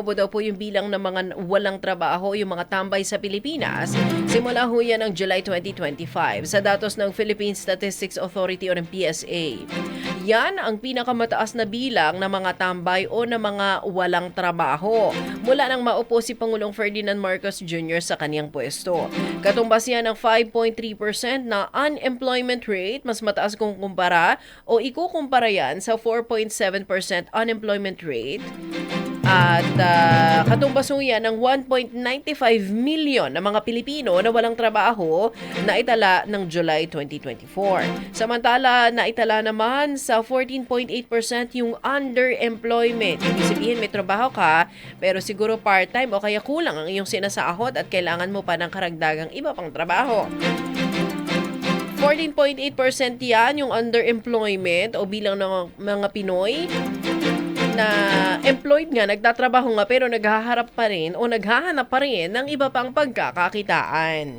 tumobo daw po yung bilang ng mga walang trabaho, yung mga tambay sa Pilipinas. Simula ho yan ng July 2025 sa datos ng Philippine Statistics Authority o ng PSA. Yan ang pinakamataas na bilang ng mga tambay o ng mga walang trabaho mula nang maupo si Pangulong Ferdinand Marcos Jr. sa kanyang pwesto. Katumbas yan ng 5.3% na unemployment rate, mas mataas kung kumpara o ikukumpara yan sa 4.7% unemployment rate. At ah, katumbas mo yan ng 1.95 million na mga Pilipino na walang trabaho na itala ng July 2024. Samantala, naitala naman sa 14.8% yung underemployment. Ibig sabihin, may trabaho ka, pero siguro part-time o kaya kulang ang iyong sinasahod at kailangan mo pa ng karagdagang iba pang trabaho. 14.8% yan yung underemployment o bilang ng mga Pinoy na employed nga, nagtatrabaho nga pero naghaharap pa rin o naghahanap pa rin ng iba pang pagkakakitaan.